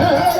Yeah.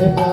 है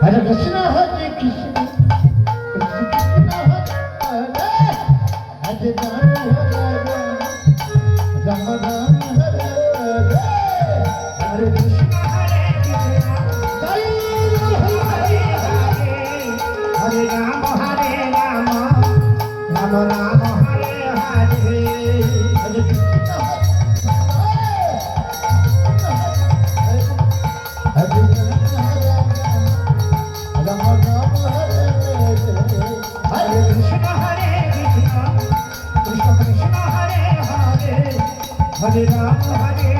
Hare Krishna Hare Krishna Krishna Hare Hare Hare Ram Ram Hare Hare Hare Krishna Hare Rama Hare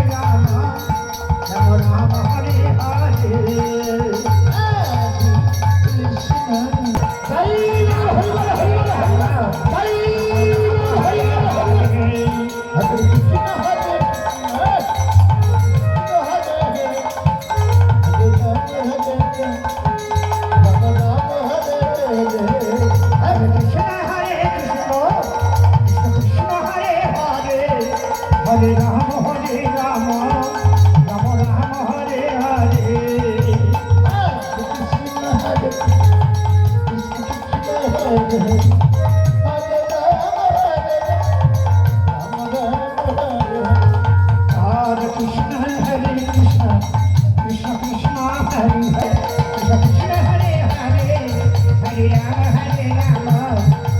হরে রাম হরে রাম। রাম রাম হরে হরে। কৃষ্ণ হরে কৃষ্ণ হরে Hare Rama, Hare Rama,